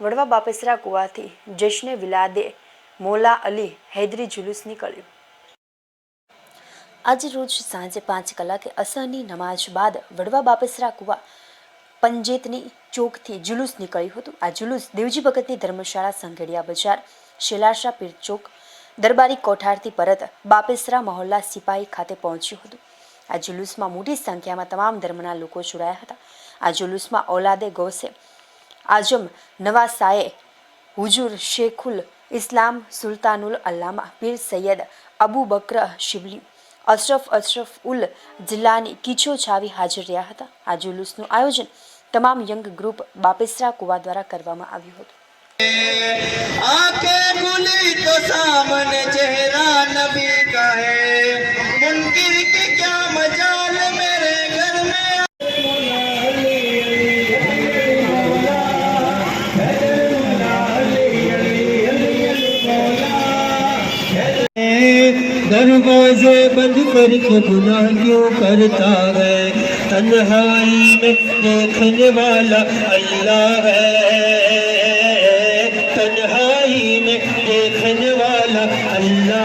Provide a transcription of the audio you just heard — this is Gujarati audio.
વડવા બાપેસરા કુવાથી જશ્ને વિલાદે મોલા અલી હૈદરી જુલુસ નીકળ્યું. આજ રોજ સાંજે પાંચ કલાકે અસરની નમાજ બાદ વડવા બાપેસરા કુવા પંજેતની ચોકથી જુલુસ નીકળ્યું હતું. આ જુલુસ દેવજી ભગતની ધર્મશાળા સંઘડિયા બજાર, શેલાશા પીર ચોક, દરબારી કોઠારથી પરત બાપેસરા મહોલ્લા સિપાહી ખાતે પહોંચ્યું હતું. આ જુલુસમાં મોટી સંખ્યામાં તમામ ધર્મના લોકો જોડાયા હતા. આ જુલુસમાં ઓલાદે ગૌસે આજમ નવાસાએ હુજુર શેખુલ ઇસ્લામ સુલતાનુલ અલ્લામા પીર સૈયદ અબુ બક્ર શિબલી, અશરફ અશરફ ઉલ જિલ્લાની કીચો છાવી હાજર રહ્યા હતા. આ જુલુસનું આયોજન તમામ યંગ ગ્રુપ બાપેસરા કુવા દ્વારા કરવામાં આવ્યું હતું. આંખે ખુલી તો સામને ચહેરા નબી કહે. दरवाजे बंद करके गुनाह क्यों करता है तन्हाई में देखने वाला अल्लाह है तन्हाई में देखने वाला अल्लाह